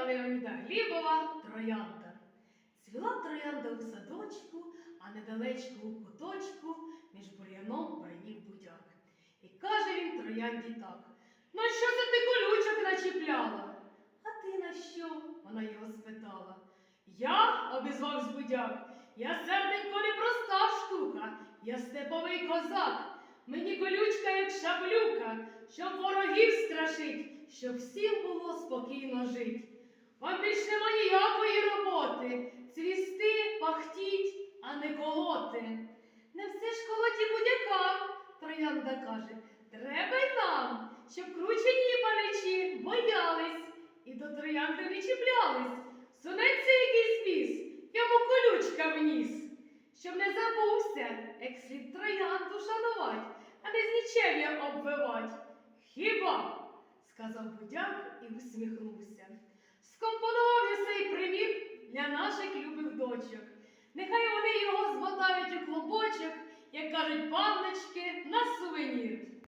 поета Леоніда Глібова Троянда. Цвіла троянда у садочку, а недалечко у куточку між бур'яном бронів будяк. І каже він троянді так: На що це ти колючок начіпляла? А ти на що? Вона його спитала. Я, обізвавсь будяк, я серденько непроста штука, я степовий козак. Мені колючка, як шаблюка, щоб ворогів страшить, щоб всім було спокійно жить. Колоти. Не все ж колоті будь-яка, троянда каже, треба й нам, щоб кручені паничі боялись і до троянди не чіплялись. Сунеться якийсь біс, йому колючка в ніс. Щоб не забувся, як слід троянду шанувать, а не з нічев'я обвивать. Хіба? сказав будяк і усміхнувся. Скомпонував я цей примір для наших любих дочок. Нехай вони його змотають у клубочок,